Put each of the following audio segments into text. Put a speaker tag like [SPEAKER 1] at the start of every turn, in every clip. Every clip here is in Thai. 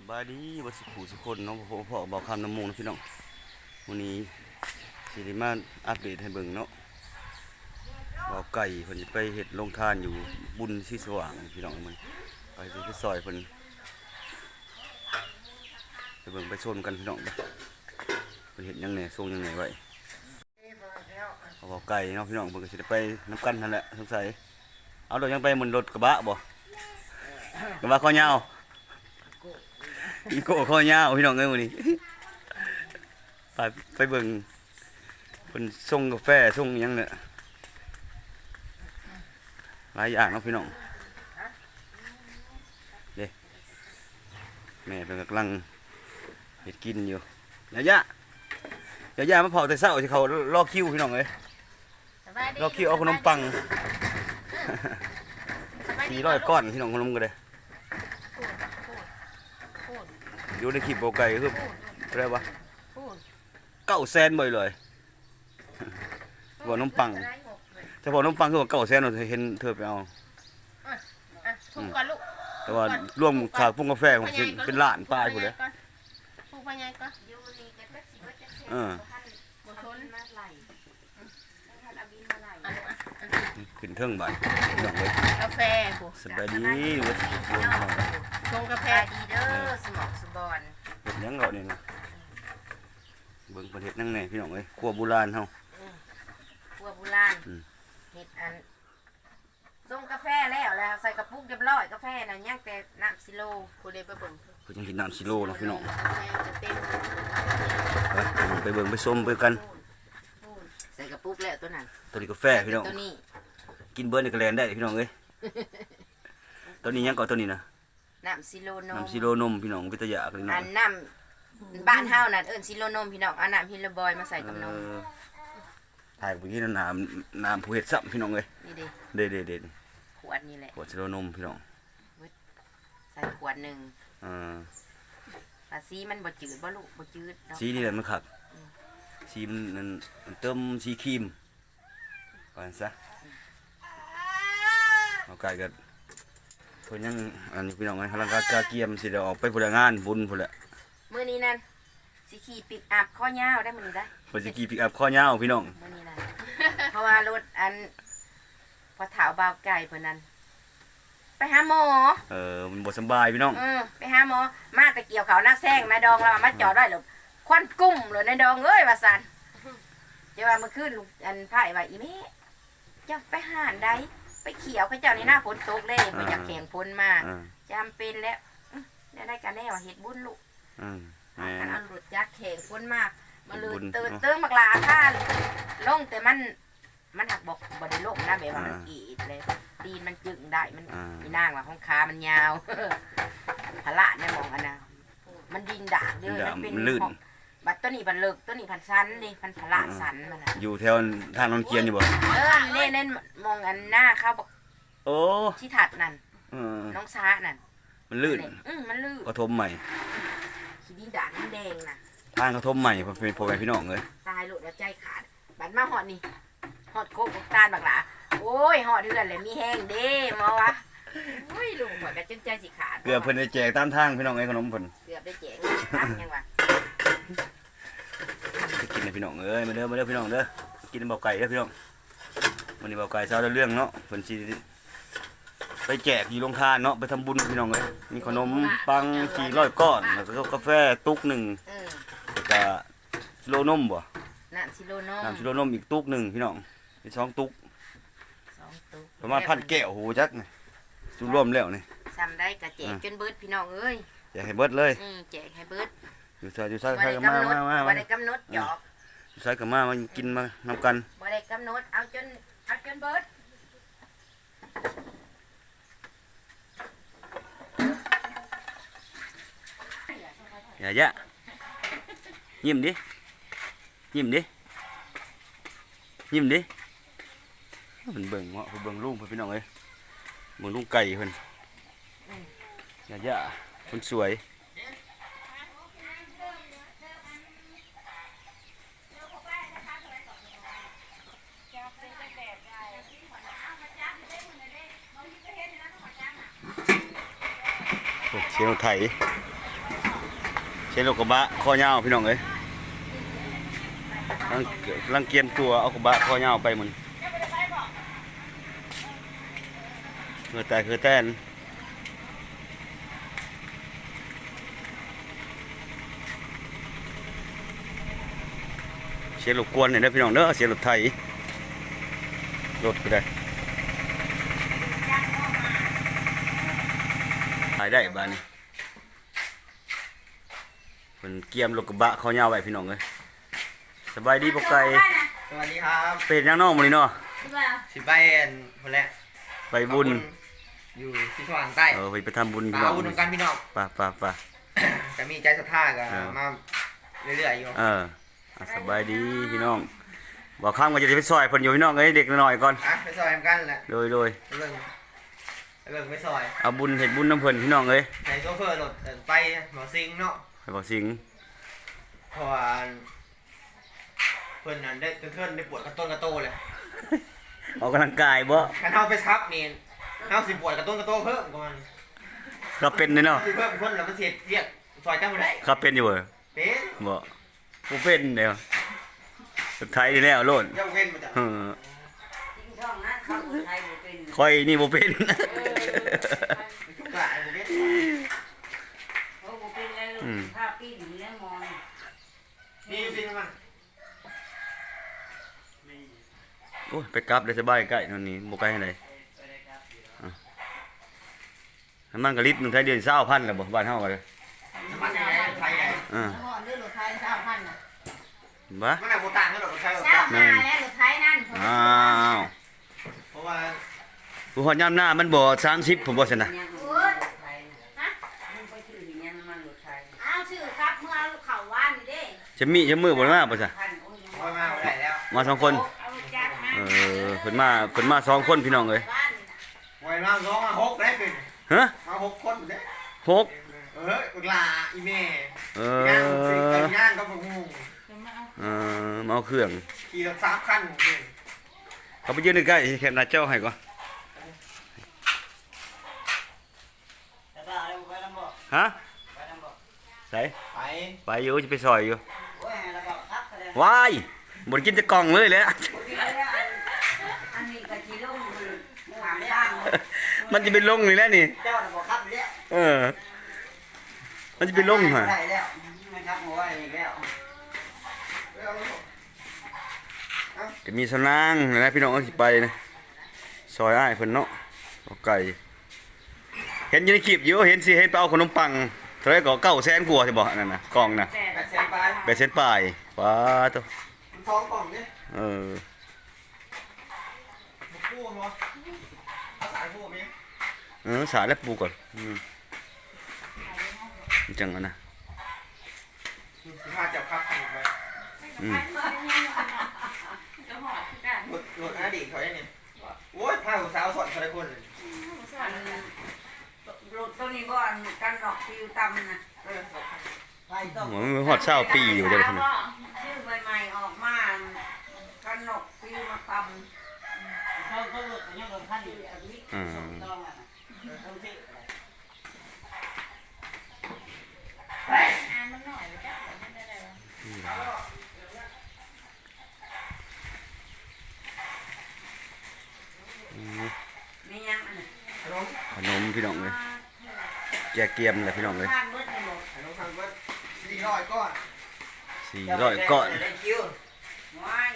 [SPEAKER 1] สบายดีวัสุขุสุคนเนาะพ่อพ่อบอกคำน้ำมูกนะพี่น้องวันนี้สิริมาอัปเดตให้เบิ่งเนาะบอกไก่เพิ่นสิไปเฮ็ดโรงทานอยู่บุญที่สว่างพี่น้องมันไปสิไปซอยเพิ่นไปเบิ่งไปชมกันพี่น้องเด้อเพิ่นเฮ็ดยังแหน่ทรงยังแหน่ไว้เอบอกไก่เนาะพี่น้องเพิ่นก็สิไปนํกันนั่นแหละสงสัยเอารถยังไปเหมือนรถกระบะบ่กระบะคอยาว อีโก้ข้อยาวพี่น้องเอ้ยวันนี้ไปไปเบิ่งเป็นส่งกาแฟส่งหยังเนี่ยหลายอย่างเนาะพี่น้องเด้แม่เป็นกำลังเห็ดกินอยู่ยายะยายะมาเผาแต่เช้าที่เขารอคิวพี่น้องเอ้ยรอคิวเอาขนมปังสี่ร้อยก้อนพี่น้องขนมก็ได้ อยู่ในคลิปโบไก่คืออะไรวะเก้าแสนบ่อยเลยบอกน้ำปังจะบอน้ำปังคือว่าเก้าแสนเราเห็นเธอไปเอา
[SPEAKER 2] ถูกก่อนลูก
[SPEAKER 1] แต่ว่าร่วมขาดพุ่งกาแฟของเป็นเป็นล้านป้ายผู้เลย
[SPEAKER 2] ถูกไปไงก็
[SPEAKER 1] เออ
[SPEAKER 2] บ่ชนอันลูกอะ
[SPEAKER 1] ขึ้นเทิงบาทพี่น้องเลย
[SPEAKER 2] กาแฟผู้
[SPEAKER 1] สบายดีวัดรวมเขา
[SPEAKER 2] ชงกาแฟ
[SPEAKER 3] แพดีเด้อสมองสมบอน
[SPEAKER 1] เห็ดหยังเราเนี่ยนะเบิ่งประเทศนั่งไงพี่น้องเลยครัวโบราณเฮา
[SPEAKER 3] พวกโบราณ
[SPEAKER 1] อืม
[SPEAKER 3] เฮ็ดอันส่งกาแฟแล้วแล้วใส่กระปุกเรียบร้อยกาแฟน่ะย่างแต่น้ำซิโล
[SPEAKER 2] ผู้ใดไปเบิ่ง
[SPEAKER 1] เพิ่นยังเห็นน้ำซิโลเนาะพี่น้อง
[SPEAKER 2] กาแฟจะเต็ม
[SPEAKER 1] ไปไปเบิ่งไปส้มไปกัน
[SPEAKER 3] ใส่กระ ปุกแล้วตัวนั้น
[SPEAKER 1] ตัวนี้กาแฟพี่น้อง
[SPEAKER 3] ตัวนี้
[SPEAKER 1] กินเบิร์นในกระแลนได้พี่น้องเอ้ยตัวนี้ยังก่อนตัวนี้นะ
[SPEAKER 3] น้ำซิโลนม
[SPEAKER 1] น้ำซีโรนมพี่น้องวิทยาพี่น้อ
[SPEAKER 3] อั
[SPEAKER 1] ง
[SPEAKER 3] นน้ำบ้านเฮานั่นเอิ้นซิโลนมพี่น้องเอาน้ำฮิลลบอยมาใส่กับนม
[SPEAKER 1] เออถ่ายไปที่น้ำน้ำผู้เห็ดซ้ำพี่น้องเอ้ย
[SPEAKER 3] นี่ดิ
[SPEAKER 1] เด็ดเด็ดเด็ด
[SPEAKER 3] ขวดนี่แหละ
[SPEAKER 1] ขวดซีโรนมพี่น้อง
[SPEAKER 3] ใส่ขวดหนึง
[SPEAKER 1] เออ
[SPEAKER 3] ภาษีมันบ่จืดบ่ลูกบ่จืดเนาะ
[SPEAKER 1] สีนี่แหละมันขับ สีมันนั่นมันเติมสีครีมก่อนซะเอาไก่กันเพิ่นยังอันนี้พี่น้องเอ้ยพลังกากาเกียมสิเดี๋ยวออกไปพลงานบุญพุ่นแหละ
[SPEAKER 3] มื้อนี้นั่นสิขี่ปิกอัพข้อยาวได้มื้อนี้ได้
[SPEAKER 1] เพิ่นสิขี่ปิกอัพข้อยาวพี่น้อง
[SPEAKER 3] มื่อนี้นะเพราะว่ารถอันพอถาวบาวไก่เพิ่นนั้นไปหาหมอ
[SPEAKER 1] เออมันบ่สำบายพี่น้อง
[SPEAKER 3] อืมไปหาหมอ มาแต่เกี่ยวเขาวหน้าแซงนายดองเรามาจอดได้หรอ ควันกุ้มเลยนายดองเอ้ยว่าสันจะว่าเมื่อคืนลูกอันไผ่ว่าอีแม่จะไปหานใดไปเขียวเขาเจ้าในหน้าฝนตกเลยไปจากแข่งฝนมา
[SPEAKER 1] อ่า
[SPEAKER 3] จำเป็นแล้วอื้อได้ได้กันแน่ว่าเฮ็ดบุญลูก
[SPEAKER 1] อืมแม่
[SPEAKER 3] กัน
[SPEAKER 1] น
[SPEAKER 3] เอาหลุดยักษ์แข่งฝนมามาเลย
[SPEAKER 1] บุญ
[SPEAKER 3] ตื่น
[SPEAKER 1] เนาะ
[SPEAKER 3] เติมบักลาค่าลงแต่มัน มันหักบอกบ่ได้ลงนะแบบว่ามัน
[SPEAKER 1] อ่า
[SPEAKER 3] กรีดเลยตีนมันจึงได้มัน
[SPEAKER 1] อ่า
[SPEAKER 3] อีนางว่าของขามันยาวพละเนี่ยมองอันนะมันดินด่างเด้อ
[SPEAKER 1] ดินด่าง
[SPEAKER 3] เป็น
[SPEAKER 1] มันลื่น
[SPEAKER 3] ของ บัดตัวนี้บัดเลิกตัวนี้พันสันนี่พันพละสันมันน่ะ
[SPEAKER 1] อยู่แถวทางนนเกียนอยู่บ่
[SPEAKER 3] เออเน่เน่นมองอันหน้าเขาบอก
[SPEAKER 1] โอ้
[SPEAKER 3] ที่ถัดนั่น
[SPEAKER 1] เออ
[SPEAKER 3] น้องซ้านั่น
[SPEAKER 1] มันลื่น
[SPEAKER 3] อืมมันลื่น
[SPEAKER 1] เขาทมใหม่
[SPEAKER 3] ขี้ดินด่างดินแดงน่ะ
[SPEAKER 1] ทางเขาทมใหม่พ่อเป็นพ่อแม่พี่น้องเลย
[SPEAKER 3] ตายโลดแล้วใจขาดบัดมาหอดนี่หอดโคกบกตาลบักหลาโอ้ยหอดเดือนเลยมีแห้งเด้มาวะโอ้ยลุงหอดกระจึงใจสิขาด
[SPEAKER 1] เกือบเพิ่นได้แจกตามทางพี่น้องเอ้ยขนมเพิ่น
[SPEAKER 3] เกือบได้แจกทักยังวะ
[SPEAKER 1] ไปกิน เลยพี่น้องเอ้ยมาเด้อมาเด้อพี่น้องเด้อกินเบาไก่เด้อพี่น้องวันนี้เบาไก่เช้าได้เรื่องเนาะเพิ่นสิไปแจกอยู่โรงทานเนาะไปทำบุญพี่น้องเอ้ยมีขนมปัง400ก้อนแล้วก็กาแฟตุกหนึ่ง
[SPEAKER 3] เออ
[SPEAKER 1] แล้วก็โลนมบ่
[SPEAKER 3] น้ำซิโลโน
[SPEAKER 1] น้ำชิโลนมอีกตุกหนึ่งพี่น้องมีสองตุก
[SPEAKER 3] สองตุ๊ก
[SPEAKER 1] ประมาณพันแก้วโหจักนี่สูรวมแล้วนี่
[SPEAKER 3] ซ้ำได้กระแจกจนเบิดพี่น้องเอ้ย
[SPEAKER 1] อยากให้เบิดเลย
[SPEAKER 3] อืมแจกให้เบิด
[SPEAKER 1] อยู่ใส่อยู่ใส่
[SPEAKER 3] บ่
[SPEAKER 1] ใส่
[SPEAKER 3] ได้
[SPEAKER 1] กันมากำ
[SPEAKER 3] หนด
[SPEAKER 1] มามา
[SPEAKER 3] บ่
[SPEAKER 1] มา
[SPEAKER 3] ได้กำหนดหยอก
[SPEAKER 1] อยู่ ใส่กันมามากินมานำกัน
[SPEAKER 3] บ่ได้กำหนดเอาจนเอาจนเบิด
[SPEAKER 1] อย่ายะยิ้มดิยิ้มดิยิ้มดิเพิ่นเบิ่งเนาะเพิ่นเบิ่งลุงเพิ่นพี่น้องเอ้ยเบิ่งลุงไก่เพิ่นอย่ายะเพิ่นสวย สียวไทยเป็นรถกระบะคอยาวพี่น้องเอ้ยลังลังเกียนตัวเอากระบะคอยาวไปมันเคือแต่คือแต้นเสียรบกวนเนี่ยเด้อพี่น้องเด้อเสียรถไถรถก็ได้ถ่าย ได้บ้านนี้เป็นเกียมรถกระบะเขายาวไว้พี่น้องเลยสบายดีปกไก่
[SPEAKER 4] สวัสดีครับ
[SPEAKER 1] เป็นยังน้องมื้อนี้เนาะ
[SPEAKER 4] สิไปเอ็นคนแรก
[SPEAKER 1] ไปบุญ
[SPEAKER 4] อยู่ที่สว่างใต้
[SPEAKER 1] เออไปไปทำบุญพี่
[SPEAKER 4] มา
[SPEAKER 1] น้อง
[SPEAKER 4] บุญนำกันพี่น้อง
[SPEAKER 1] ไป่าป่าป่า
[SPEAKER 4] แต่มีใจศรัทธากัน
[SPEAKER 1] เออ
[SPEAKER 4] มาเรื่อยๆอยู่
[SPEAKER 1] เอออะสบายดีพี่น้องบอกข้ามก็จะไปซอยเพิ่นอยู่พี่น้องเอ้ยเด็กน้อยๆก่อน
[SPEAKER 4] อะไปซอยกันแหละ
[SPEAKER 1] โดยโดย
[SPEAKER 4] เรื่องเรื่องไปซอย
[SPEAKER 1] เอาบุญเฮ็ดบุญน้ำเพิ่นพี่น้องเอ้ย
[SPEAKER 4] ในโซเฟอร์รถเดินไปหมอซิงเนาะ
[SPEAKER 1] ไปบอกสิง
[SPEAKER 4] เพราะว่าเพิ่นนั้นได้เพื่อนได้ปวดกระต้นกระโตเลย
[SPEAKER 1] ออกกำลังกายบ่
[SPEAKER 4] คันเฮาไปทับนี่เฮาสิปวดกระต้นกระโตเพิ่มก่อน
[SPEAKER 1] ครับเป็นเด้อเนาะ
[SPEAKER 4] สิเพิ่มเพิ่นแล้วมันเสียเรียกซอยจังบ่ได้
[SPEAKER 1] ครับเป็นอยู่บ่
[SPEAKER 4] เป็น
[SPEAKER 1] บ่บ่เป็นเด้อสุดท้ายนี่แล้วโลด
[SPEAKER 4] เจ้าเว้นมาจ้ะ
[SPEAKER 1] เออ
[SPEAKER 5] จริงช่องนะเขาไทยบ่เป็น
[SPEAKER 1] ค่อยนี่บ่เป็น
[SPEAKER 4] ทุกหลายบ่เป็น
[SPEAKER 5] เขาบ่เป็นอะไรลูก
[SPEAKER 1] อืม
[SPEAKER 5] ภาพปีนอยู่แล้วมอง
[SPEAKER 4] นี่อยู่ซิมัน
[SPEAKER 1] โอ้ยไป กลับได้สบายใกล้นั่นนี่บ่ไกลไหนอะน้ำมันก็ลิตรหนึงไทยเดือน20,000แล้วบ่บ้านเฮาก็เลย
[SPEAKER 4] น้ำมันยังไงไทยไง
[SPEAKER 1] อ่า
[SPEAKER 5] ห่อด้วยรถไทยสามพันน่ะ
[SPEAKER 1] บ่
[SPEAKER 4] มันไหนโบต่างกันหรอกรถไฟรถ
[SPEAKER 5] เช้า
[SPEAKER 4] ไฟ
[SPEAKER 5] มาแล้วรถไทยนั่น
[SPEAKER 1] อ้าว
[SPEAKER 4] เพราะว่า
[SPEAKER 1] ผู้ฮอดยามหน้ามันบ่30ผมบ่ซั่นน่ะ
[SPEAKER 5] ยังรถไทยน่ะฮะมึงไปซื้ออีหยังน้ำมันรถไทย
[SPEAKER 6] อ้าวชื่อครับเมื่อเขาว่านนี่เด้
[SPEAKER 1] จะมีจะมือบ่มาบ่ซะ
[SPEAKER 5] พันโอ้ยยัง
[SPEAKER 4] พอมาไม่ได้แล้ว
[SPEAKER 1] มาสองคน
[SPEAKER 6] เอาจักมา
[SPEAKER 1] เออเพิ่นมาเพิ่นมาสองคนพี่น้องเอ้ย
[SPEAKER 6] ว่านนี่นะ
[SPEAKER 4] มวยมาสองมาหกได้เป็น
[SPEAKER 1] ฮะ
[SPEAKER 4] มาหกคนเด้
[SPEAKER 1] หก
[SPEAKER 4] เอออุลาอีเม่
[SPEAKER 1] เอย่าง
[SPEAKER 4] สิ
[SPEAKER 1] อ
[SPEAKER 4] กันย่างก็พงง
[SPEAKER 1] เออมาเอาเครื่อง
[SPEAKER 4] ขี่รถสามคันเป็น
[SPEAKER 1] เขาไปยืนใกล้ๆแคปหน้าจอให้ก่อนฮะใส่
[SPEAKER 4] ไป
[SPEAKER 1] ไปอยู่จะไปซอยอยู่
[SPEAKER 5] โอ้ยแล้วก็ครับแสดง
[SPEAKER 1] ว้ายบ่ได้กินแต่กล่องเลยแหละ มันจะไปลงนี่แหล้วนี่
[SPEAKER 5] เจ้าน่ะบ่ครับแล้ว
[SPEAKER 1] เออ มันจะไปลงฮะ
[SPEAKER 5] ได้แล้วนะครับหัวอีกแล้ว
[SPEAKER 1] จะมีสนางนะพี่น้องเอาสิไปนะซอยอ้ายเพิ่นเนาะเอาไก่ เห็นอยู่ในคลิปอยู่เห็นสิเห็นไปเอาขนมปังเท่าไหร่ก็9แสนกว่าสิบ่นั่นน่ะกล่องน่ะ
[SPEAKER 6] แต่
[SPEAKER 4] แปดแสนไป
[SPEAKER 1] ไปเส้นปลายว้าตัว
[SPEAKER 4] มันท้องกล่องเนี่ย
[SPEAKER 1] เออ
[SPEAKER 4] บุกคู่มั้งเอาสายคู่มั้ย
[SPEAKER 1] เออสาแล้วปูก่อนอืมจังอะนะ
[SPEAKER 4] สิบห้าจับครับถูกไหม
[SPEAKER 1] อืม
[SPEAKER 6] จะหอดคือกัน
[SPEAKER 4] รถรถอดีตเขาไอ้นี่โอ้ยพาสาวสอนคนละคน
[SPEAKER 5] อันรถตัวนี้ก็อันกันดอกฟิวต่ำนะ
[SPEAKER 4] เออ
[SPEAKER 5] ไปต้อง
[SPEAKER 1] หมมันฮอดเช้าปีอยู่เดี๋ยวนี้
[SPEAKER 5] ชื่อใหม่ๆออกมากันดอกฟิวมาต่ำเขาก็รถยังรถคันอยู่อันนี้
[SPEAKER 1] อืม
[SPEAKER 5] ต้องอ่ะ
[SPEAKER 6] อ่านมันหน่อยไปจ้ะไม่ได้เลยวะ
[SPEAKER 5] ไม่ยังอันนี้
[SPEAKER 4] ขนม
[SPEAKER 1] ขนมพี่น้องเลยแจกเกียมเลยพี่น้องเลย
[SPEAKER 5] ทานเบิดนี่หมด
[SPEAKER 4] ขนมทางเบิร์ดสี่ร้อยก้อน
[SPEAKER 1] สี่ร้อยก้อน
[SPEAKER 4] ได้คิว
[SPEAKER 5] ว้าย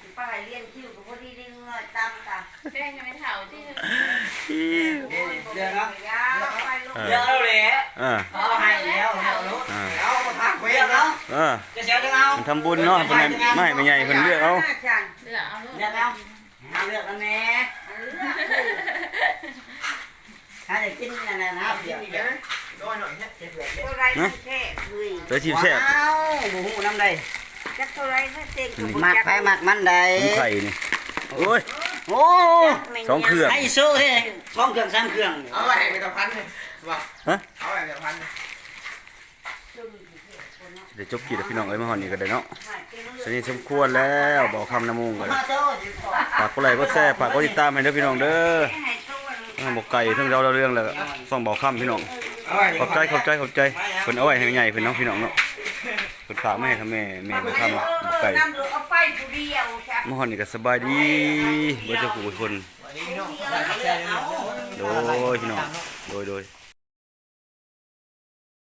[SPEAKER 5] สิป้าให้เลี้ยงคิวก็พอดี ได้เงินตำค่ะ
[SPEAKER 6] แป้งยังไม่เท่าที่
[SPEAKER 4] เดี๋ยวนะ
[SPEAKER 5] ยาวไปลง
[SPEAKER 1] เออ
[SPEAKER 4] เดี๋ยวเอาเลย
[SPEAKER 1] เออ
[SPEAKER 4] เอาให้แล้วเอารถ
[SPEAKER 1] อ่า
[SPEAKER 4] เอาทางเวียนแล้ว
[SPEAKER 1] เออ
[SPEAKER 4] จะเสียจังเอา
[SPEAKER 1] มันทำบุญเนาะเพิ่นให้ไม่ให้ไม่ใหญ่เพิ่นเลือกเอา
[SPEAKER 5] จัง
[SPEAKER 6] เลือกเอาลูก
[SPEAKER 5] เลือกเอาหาเลือกแล้วแม่ถ้าจะกินนั่นน่ะนะ
[SPEAKER 4] เอา
[SPEAKER 5] เดี๋
[SPEAKER 4] กิ
[SPEAKER 5] ย
[SPEAKER 4] น
[SPEAKER 5] ว
[SPEAKER 4] อีกแล้วโดยหน่อยเนี่ยเจ็บเลย
[SPEAKER 5] ตัวไรที่แท้คุย
[SPEAKER 1] เดี๋ยวชิมแซ่บ
[SPEAKER 5] ว้าวบ่ฮู้นำใดจักตัวไรที่เต็งก็บ่
[SPEAKER 7] มัก
[SPEAKER 5] จัก
[SPEAKER 7] ไปมักมันใด
[SPEAKER 1] ผมไข่นี่ โอ้ย
[SPEAKER 7] โอ้
[SPEAKER 1] สองเครื่อง
[SPEAKER 7] ให้โซ่เท่สองเครื่องสามเครื่อง
[SPEAKER 4] เอาไว้ไปต่พันเลยว่า
[SPEAKER 1] ฮะ
[SPEAKER 4] เอาไว้ไปต่พันเลย
[SPEAKER 1] เดี๋ยวจบกี่เดี๋พี่น้องเอ้ยมาหอนี่กันเดี๋ยเนาะสนิทสมควรแล้วบอกคำน้ำมูงกันฝากก็ไลก็แซ่ฝากก็ติดตามให้เด้อพี่น้องเด้อบอกไก่ทั้งเราเรื่องเลยต้องบอกคำพี่น้องขอบใจขอบใจขอบใจเพิ่นเอาไว้ให้ใหญ่เพิ่นน้องพี่น้องเนาะเพิ่นขาไม่ทำแม่แม่ไพิ่ทำ ไก่มหันนี่ก็สบายดีบ่เจ้า
[SPEAKER 4] กูเคน
[SPEAKER 1] โดยพี่น้องโดยโดย